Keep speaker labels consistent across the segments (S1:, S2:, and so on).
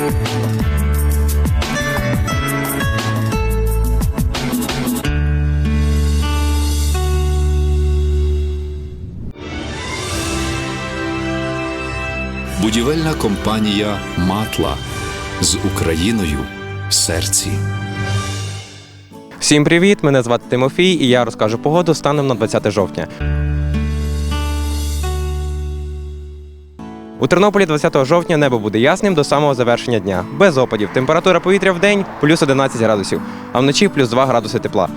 S1: Будівельна компанія Матла з Україною в серці.
S2: Всім привіт! Мене звати Тимофій, і я розкажу погоду станом на 20 жовтня. У Тернополі 20 жовтня небо буде ясним до самого завершення дня, без опадів. Температура повітря в день плюс 11 градусів, а вночі плюс 2 градуси тепла.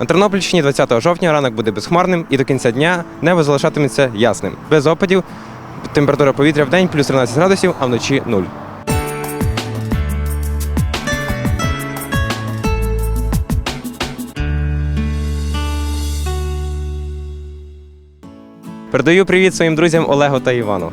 S2: На Тернопільщині 20 жовтня ранок буде безхмарним і до кінця дня небо залишатиметься ясним. Без опадів, температура повітря в день плюс 13 градусів, а вночі 0. Передаю привіт своїм друзям Олегу та Івану.